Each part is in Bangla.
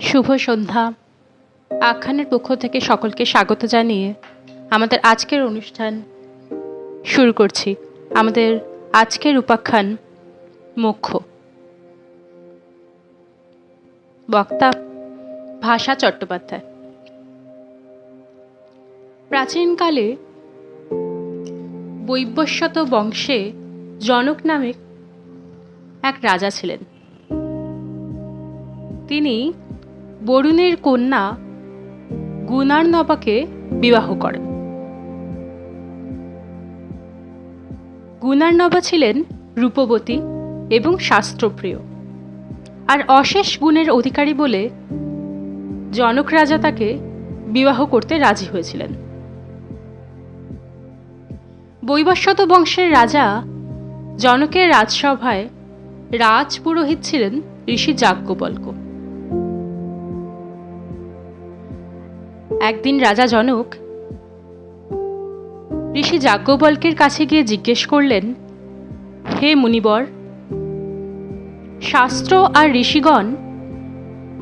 শুভ সন্ধ্যা। আখ্যানের পক্ষ থেকে সকলকে স্বাগত জানিয়ে আমাদের আজকের অনুষ্ঠান শুরু করছি। আমাদের আজকের উপাখ্যান মোক্ষ। বক্তা ভাষা চট্টোপাধ্যায়। প্রাচীনকালে বৈবস্বত বংশে জনক নামে এক রাজা ছিলেন। তিনি বরুণের কন্যা গুণার্ণবাকে বিবাহ করেন। গুণার্ণবা ছিলেন রূপবতী এবং শাস্ত্রপ্রিয়। আর অশেষ গুণের অধিকারী বলে জনক রাজা তাকে বিবাহ করতে রাজি হয়েছিলেন। বৈবস্বত বংশের রাজা জনকের রাজসভায় রাজ পুরোহিত ছিলেন ঋষি যাজ্ঞবল্ক। একদিন রাজা জনক ঋষি যাজ্ঞবল্কের কাছে গিয়ে জিজ্ঞেস করলেন, হে মুনিবর, শাস্ত্র আর ঋষিগণ,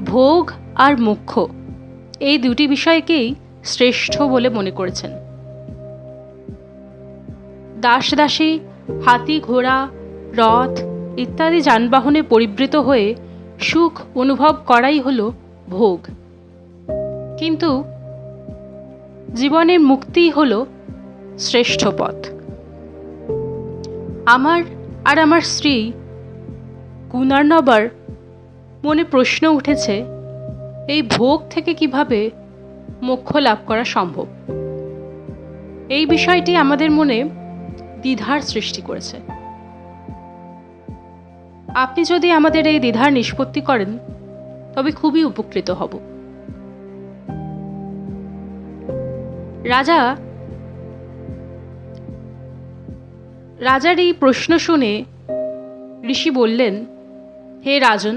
ভোগ আর মুখ্য, এই দুটি বিষয়কেই শ্রেষ্ঠ বলে মনে করেছেন। দাস দাসী হাতি, ঘোড়া, রথ ইত্যাদি যানবাহনে পরিবৃত হয়ে সুখ অনুভব করাই হল ভোগ। কিন্তু জীবনের মুক্তিই হল শ্রেষ্ঠ পথ। আমার আর আমার স্ত্রী গুণার্ণবার মনে প্রশ্ন উঠেছে, এই ভোগ থেকে কীভাবে মোক্ষ লাভ করা সম্ভব? এই বিষয়টি আমাদের মনে দ্বিধার সৃষ্টি করেছে। আপনি যদি আমাদের এই দ্বিধার নিষ্পত্তি করেন, তবে খুবই উপকৃত হব। রাজা, রাজার এই প্রশ্ন শুনে ঋষি বললেন, হে রাজন,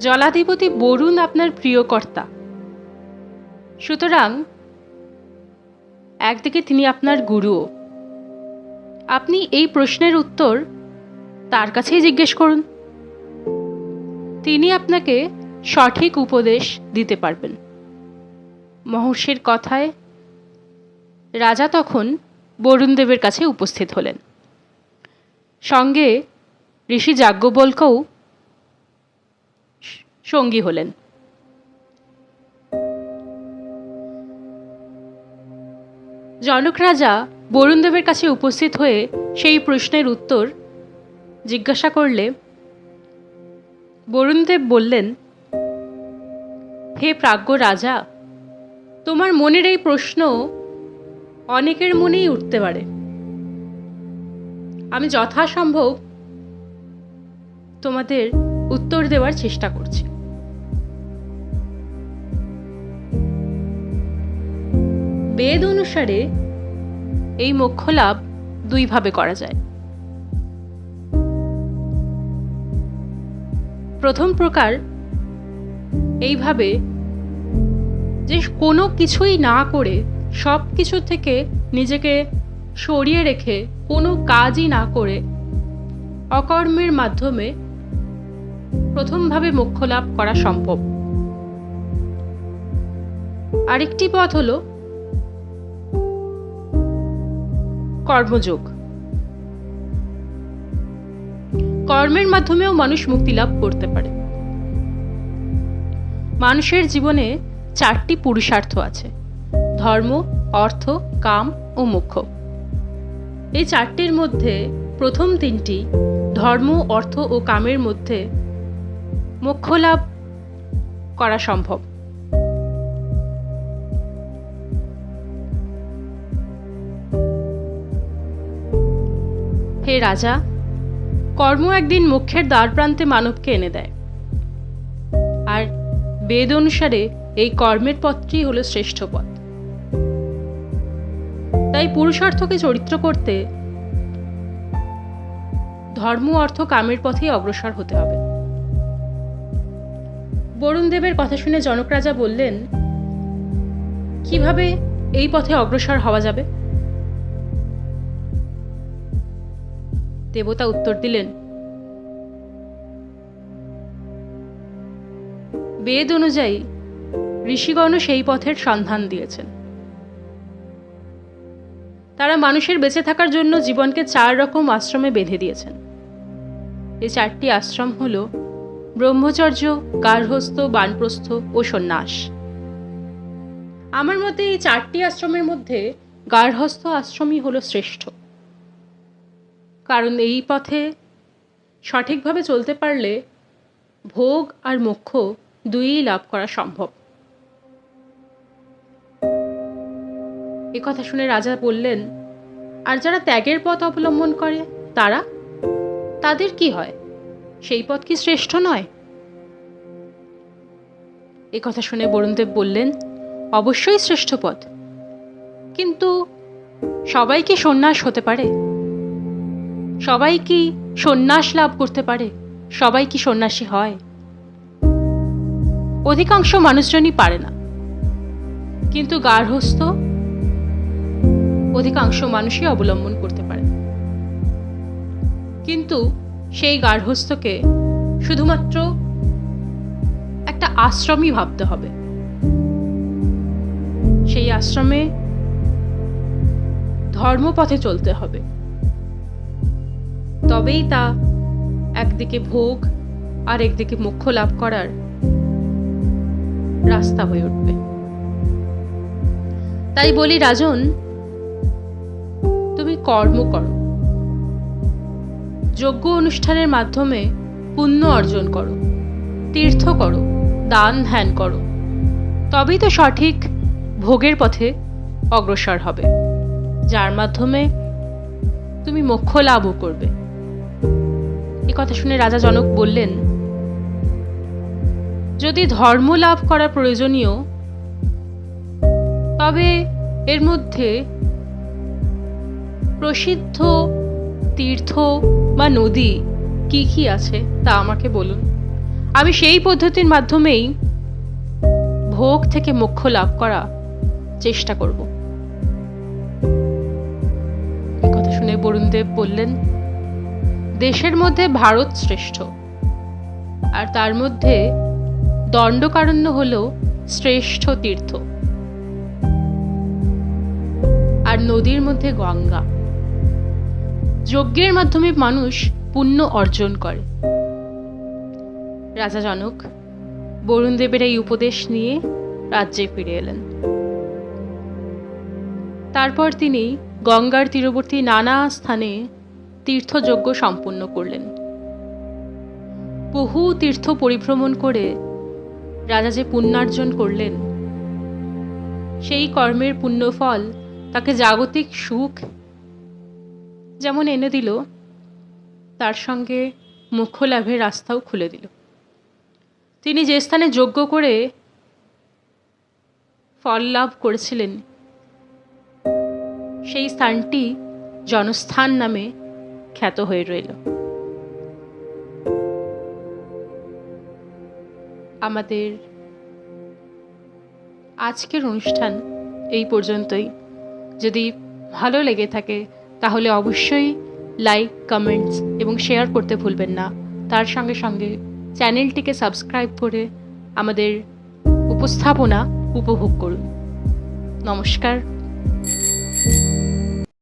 জলাধিপতি বরুণ আপনার প্রিয় কর্তা। সুতরাং একদিকে তিনি আপনার গুরুও। আপনি এই প্রশ্নের উত্তর তার কাছেই জিজ্ঞেস করুন। তিনি আপনাকে সঠিক উপদেশ দিতে পারবেন। মহর্ষির কথায় রাজা তখন বরুণদেবের কাছে উপস্থিত হলেন। সঙ্গে ঋষি যাজ্ঞবল্কও সঙ্গী হলেন। জনক রাজা বরুণদেবের কাছে উপস্থিত হয়ে সেই প্রশ্নের উত্তর জিজ্ঞাসা করলে, বরুণদেব বললেন, হে প্রাজ্ঞ রাজা, তোমার মনের এই প্রশ্ন অনেকের মনেই উঠতে পারে। আমি যথাসম্ভব তোমাদের উত্তর দেওয়ার চেষ্টা করছি। বেদ অনুসারে এই মোক্ষ লাভ দুইভাবে করা যায়। প্রথম প্রকার এইভাবে যে কোনো কিছুই না করে সব কিছু থেকে নিজেকে সরিয়ে রেখে কোনো কাজই না করে অকর্মের মাধ্যমে প্রথমভাবে মোক্ষ লাভ করা সম্ভব। আরেকটি পথ হল কর্মযোগ। কর্মের মাধ্যমেও মানুষ মুক্তি লাভ করতে পারে। মানুষের জীবনে চারটি পুরুষার্থ আছে, ধর্ম, অর্থ, কাম ও মোক্ষ এই চারটির মধ্যে প্রথম তিনটি ধর্ম, অর্থ ও কামের মধ্যে মোক্ষ লাভ করা সম্ভব। হে রাজা, কর্ম একদিন মোক্ষের দ্বার প্রান্তে মানবকে এনে দেয়। আর বেদ অনুসারে এই কর্মের পথটি হলো শ্রেষ্ঠ পথ। তাই পুরুষার্থকে চরিত্র করতে ধর্ম অর্থ কামের পথেই অগ্রসর হতে হবে। বরুণ দেবের কথা শুনে জনক রাজা বললেন, কীভাবে এই পথে অগ্রসর হওয়া যাবে? দেবতা উত্তর দিলেন, বেদ অনুযায়ী ঋষিগণও সেই পথের সন্ধান দিয়েছেন। তারা মানুষের বেঁচে থাকার জন্য জীবনকে চার রকম আশ্রমে বেঁধে দিয়েছেন। এই চারটি আশ্রম হল ব্রহ্মচর্য, গার্হস্থ, বানপ্রস্থ ও সন্ন্যাস। আমার মতে এই চারটি আশ্রমের মধ্যে গার্হস্থ আশ্রমই হলো শ্রেষ্ঠ। কারণ এই পথে সঠিকভাবে চলতে পারলে ভোগ আর মোক্ষ দুইই লাভ করা সম্ভব। কথা শুনে রাজা বললেন, আর যারা ত্যাগের পথ অবলম্বন করে, তারা? তাদের কি হয়? সেই পথ কি শ্রেষ্ঠ নয়? এ কথা শুনে বরুণদেব বললেন, অবশ্যই শ্রেষ্ঠ পথ। কিন্তু সবাই কি সন্ন্যাস হতে পারে? সবাই কি সন্ন্যাস লাভ করতে পারে? সবাই কি সন্ন্যাসী হয়? অধিকাংশ মানুষজনই পারে না। কিন্তু গার্হস্থ অধিকাংশ মানুষই অবলম্বন করতে পারে। কিন্তু সেই গার্হস্থকে শুধুমাত্র একটা আশ্রমই ভাবতে হবে। সেই আশ্রমে ধর্মপথে চলতে হবে। তবেই তা একদিকে ভোগ আর একদিকে মোক্ষ লাভ করার রাস্তা হয়ে উঠবে। তাই বলি, রাজন, তুমি কর্ম করো। যোগ্য অনুষ্ঠানের মাধ্যমে পুণ্য অর্জন করো, তীর্থ করো, দান ধ্যান করো। তবেই তো সঠিক ভোগের পথে অগ্রসর হবে, যার মাধ্যমে তুমি মোক্ষ লাভও করবে। এ কথা শুনে রাজা জনক বললেন, যদি ধর্ম লাভ করা প্রয়োজনীয়, তবে এর মধ্যে প্রসিদ্ধ তীর্থ বা নদী কি কি আছে তা আমাকে বলুন। আমি সেই পদ্ধতির মাধ্যমেই ভোগ থেকে মোক্ষ লাভ করা চেষ্টা করব। কথা শুনে বরুণদেব বললেন দেশের মধ্যে ভারত শ্রেষ্ঠ। আর তার মধ্যে দণ্ডকারণ্য হল শ্রেষ্ঠ তীর্থ। আর নদীর মধ্যে গঙ্গা। যজ্ঞের মাধ্যমে মানুষ পুণ্য অর্জন করে। রাজা জনক বরুণদেবের এই উপদেশ নিয়ে রাজ্যে ফিরে এলেন। তারপর তিনি গঙ্গার তীরবর্তী নানা স্থানে তীর্থযজ্ঞ সম্পন্ন করলেন। বহু তীর্থ পরিভ্রমণ করে রাজা যে পুণ্যার্জন করলেন, সেই কর্মের পুণ্যফল তাকে জাগতিক সুখ যেমন এনে দিল, তার সঙ্গে মুখ্য লাভের রাস্তাও খুলে দিল। তিনি যে স্থানে যজ্ঞ করে ফল লাভ করেছিলেন, সেই স্থানটি জনস্থান নামে খ্যাত হয়ে রইল। আমাদের আজকের অনুষ্ঠান এই পর্যন্তই। যদি ভালো লেগে থাকে, তাহলে অবশ্যই লাইক, কমেন্টস এবং শেয়ার করতে ভুলবেন না। তার সঙ্গে সঙ্গে চ্যানেলটিকে সাবস্ক্রাইব করে আমাদের উপস্থাপনা উপভোগ করুন। নমস্কার।